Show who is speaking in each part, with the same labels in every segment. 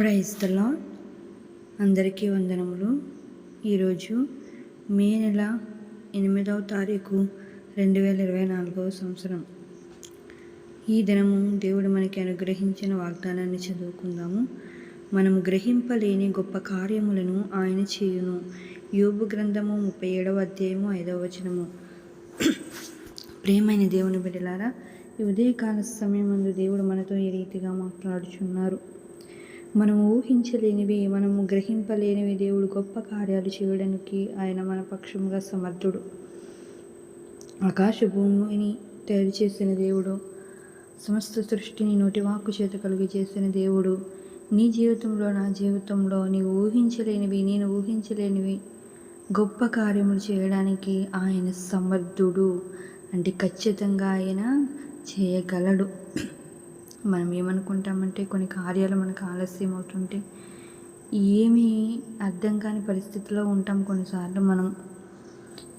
Speaker 1: Praise the lord అందరికీ వందనములు. ఈరోజు మే నెల ఎనిమిదవ తారీఖు రెండు వేల ఇరవై నాలుగవ సంవత్సరం. ఈ దినము దేవుడు మనకి అనుగ్రహించిన వాగ్దానాన్ని చదువుకుందాము. మనము గ్రహింపలేని గొప్ప కార్యములను ఆయన చేయును. యోబు గ్రంథము ముప్పై ఏడవ అధ్యాయము ఐదవ వచనము. ప్రేమైన దేవుని బిడ్డలారా ఈ ఉదయకాల సమయమందు దేవుడు మనతో ఈ రీతిగా మాట్లాడుచున్నారు. మనం ఊహించలేనివి మనము గ్రహింపలేనివి దేవుడు గొప్ప కార్యాలు చేయడానికి ఆయన మన పక్షంగా సమర్థుడు. ఆకాశ భూమిని తయారు చేసిన దేవుడు సమస్త సృష్టిని నోటివాకు చేత కలిగి చేసిన దేవుడు నీ జీవితంలో నా జీవితంలో నీవు ఊహించలేనివి నేను ఊహించలేనివి గొప్ప కార్యములు చేయడానికి ఆయన సమర్థుడు. అంటే ఖచ్చితంగా ఆయన చేయగలడు. మనం ఏమనుకుంటామంటే కొన్ని కార్యాలు మనకు ఆలస్యం అవుతుంటే ఏమీ అర్థం కాని పరిస్థితిలో ఉంటాం కొన్నిసార్లు మనం.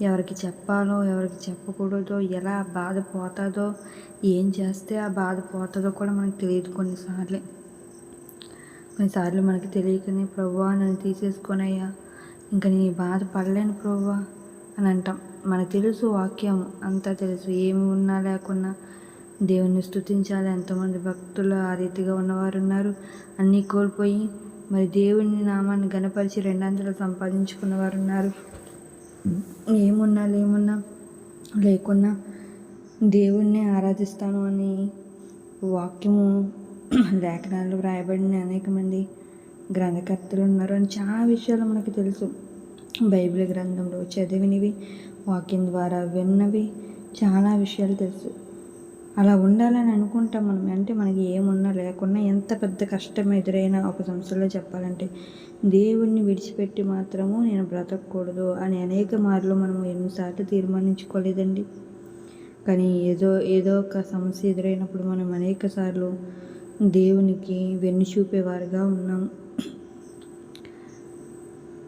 Speaker 1: ఎవరికి చెప్పాలో ఎవరికి చెప్పకూడదో ఎలా బాధ పోతుందో ఏం చేస్తే ఆ బాధ పోతుందో కూడా మనకు తెలియదు కొన్నిసార్లు. కొన్నిసార్లు మనకి తెలియకనే ప్రభువా నన్ను తీసేసుకొనయ్యా ఇంకా నేను బాధ పడలేను ప్రభువా అని అంటాం. మనకు తెలుసు వాక్యం అంతా తెలుసు. ఏమి ఉన్నా లేకున్నా దేవుణ్ణి స్తుతించాలి. ఎంతోమంది భక్తులు ఆ రీతిగా ఉన్నవారు ఉన్నారు అన్నీ కోల్పోయి మరి దేవుని నామాన్ని గణపరిచి రెండంతలు సంపాదించుకున్నవారు ఉన్నారు ఏమున్నా లేమున్నా లేకున్నా దేవుణ్ణి ఆరాధిస్తాను అని వాక్యము లేఖనాలు వ్రాయబడిన అనేక మంది గ్రంథకర్తలు ఉన్నారు అని చాలా విషయాలు మనకు తెలుసు. బైబిల్ గ్రంథంలో చదివినవి వాక్యం ద్వారా విన్నవి చాలా విషయాలు తెలుసు. అలా ఉండాలని అనుకుంటాం మనం అంటే మనకి ఏమున్నా లేకున్నా ఎంత పెద్ద కష్టం ఎదురైనా ఒక సంస్థలో చెప్పాలంటే దేవుణ్ణి విడిచిపెట్టి మాత్రము నేను బ్రతకూడదు అని అనేక మార్లు మనము ఎన్నిసార్లు తీర్మానించుకోలేదండి. కానీ ఏదో ఏదో ఒక సమస్య ఎదురైనప్పుడు మనం అనేక సార్లు దేవునికి వెన్ను చూపేవారుగా ఉన్నాం.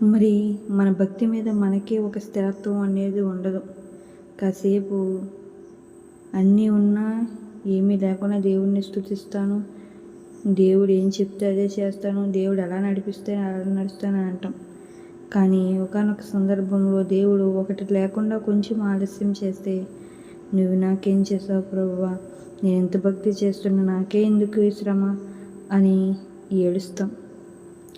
Speaker 1: మరి మన భక్తి మీద మనకే ఒక స్థిరత్వం అనేది ఉండదు. కాసేపు అన్నీ ఉన్నా ఏమీ లేకుండా దేవుడిని స్థుతిస్తాను దేవుడు ఏం చెప్తే అదే చేస్తాను. దేవుడు ఎలా నడిపిస్తే అలా నడుస్తాను అని అంటాం. కానీ ఒకనొక సందర్భంలో దేవుడు ఒకటి లేకుండా కొంచెం ఆలస్యం చేస్తే నువ్వు నాకేం చేసావు ప్రభువా? నేను ఎంత భక్తి చేస్తున్నా నాకే ఎందుకు ఈ శ్రమ? అని ఏడుస్తాం.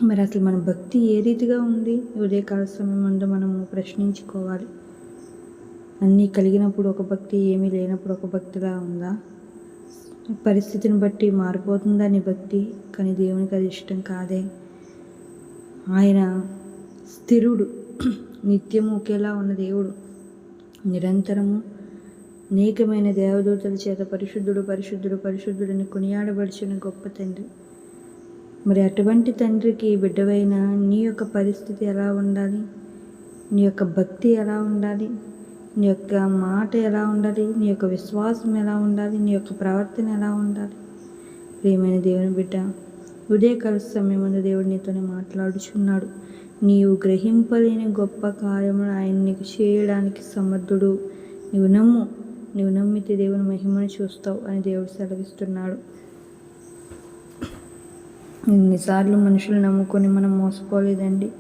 Speaker 1: మరి అసలు మన భక్తి ఏ రీతిగా ఉంది? ఉదయకాల సమయం ముందు మనము ప్రశ్నించుకోవాలి. అన్నీ కలిగినప్పుడు ఒక భక్తి ఏమీ లేనప్పుడు ఒక భక్తిలా ఉందా? పరిస్థితిని బట్టి మారిపోతుందా నీ భక్తి? కానీ దేవునికి అది ఇష్టం కాదే. ఆయన స్థిరుడు నిత్యము ఒకేలా ఉన్న దేవుడు. నిరంతరము అనేకమైన దేవదూతల చేత పరిశుద్ధుడు పరిశుద్ధుడు పరిశుద్ధుడిని కొనియాడబడిచిన గొప్ప తండ్రి. మరి అటువంటి తండ్రికి బిడ్డవైన నీ యొక్క పరిస్థితి ఎలా ఉండాలి? నీ యొక్క భక్తి ఎలా ఉండాలి? నీ యొక్క మాట ఎలా ఉండాలి? నీ యొక్క విశ్వాసం ఎలా ఉండాలి? నీ యొక్క ప్రవర్తన ఎలా ఉండాలి? ప్రియమైన దేవుని బిడ్డ ఉదయకాల ముందు దేవుడు నీతోనే మాట్లాడుచున్నాడు. నీవు గ్రహింపలేని గొప్ప కార్యములు ఆయన నీకు చేయడానికి సమర్థుడు. నువ్వు నమ్ము నీవు నమ్మితే దేవుని మహిమను చూస్తావు అని దేవుడు సెలవిస్తున్నాడు. ఎన్నిసార్లు మనుషులు నమ్ముకొని మనం మోసపోలేదండి.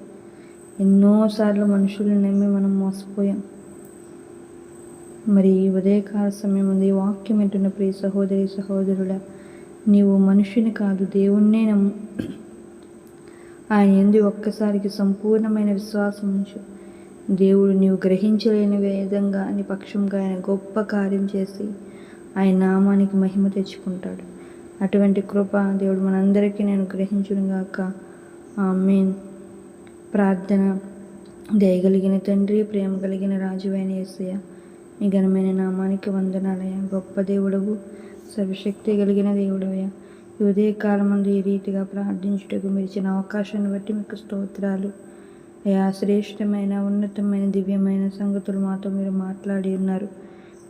Speaker 1: ఎన్నోసార్లు మనుషులు నమ్మి మనం మోసపోయాం. మరి ఈ ఉదయకాల సమయం ఉంది. వాక్యం వింటున్న ప్రియ సహోదరి సహోదరుల నీవు మనుషుని కాదు దేవుణ్ణే నమ్ము. ఆయన ఎందు ఒక్కసారికి సంపూర్ణమైన విశ్వాసం ఉంచు. దేవుడు నీవు గ్రహించలేని విధంగా నిపక్షంగా ఆయన గొప్ప కార్యం చేసి ఆయన నామానికి మహిమ తెచ్చుకుంటాడు. అటువంటి కృప దేవుడు మనందరికీ నేను గ్రహించునుగాక ఆమెన్. ప్రార్థన దయగలిగిన తండ్రి ప్రేమ కలిగిన రాజువైన ఏసయ్య నీ ఘనమైన నామానికి వందనాలయ గొప్ప దేవుడవు సర్వశక్తి కలిగిన దేవుడవయ్యా. ఈ ఉదయకాలం మందు ఈ రీతిగా ప్రార్థించుటకు మీరు అవకాశాన్ని బట్టి మీకు స్తోత్రాలు. అయా శ్రేష్టమైన ఉన్నతమైన దివ్యమైన సంగతులు మాతో మీరు మాట్లాడి ఉన్నారు.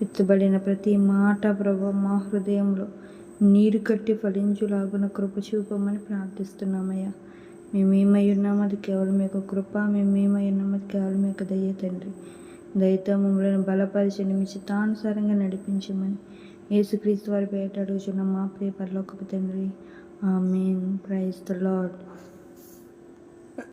Speaker 1: విత్తబడిన ప్రతి మాట ప్రభు మా హృదయంలో నీరు కట్టి ఫలించులాగున కృప చూపమని ప్రార్థిస్తున్నామయ్యా. మేమేమై ఉన్నాం అది కేవలం మీకు కృప మేమేమై ఉన్నాం అది కేవలం మీకు దయ్య తండ్రి. దయతో మమ్మల్ని బలపరిచి నిమిషితానుసారంగా నడిపించమని యేసుక్రీస్తు వారి పేట అడుగుచున్న. మా ప్రియ పరలోకపు తండ్రి. ఆమెన్. Praise the lord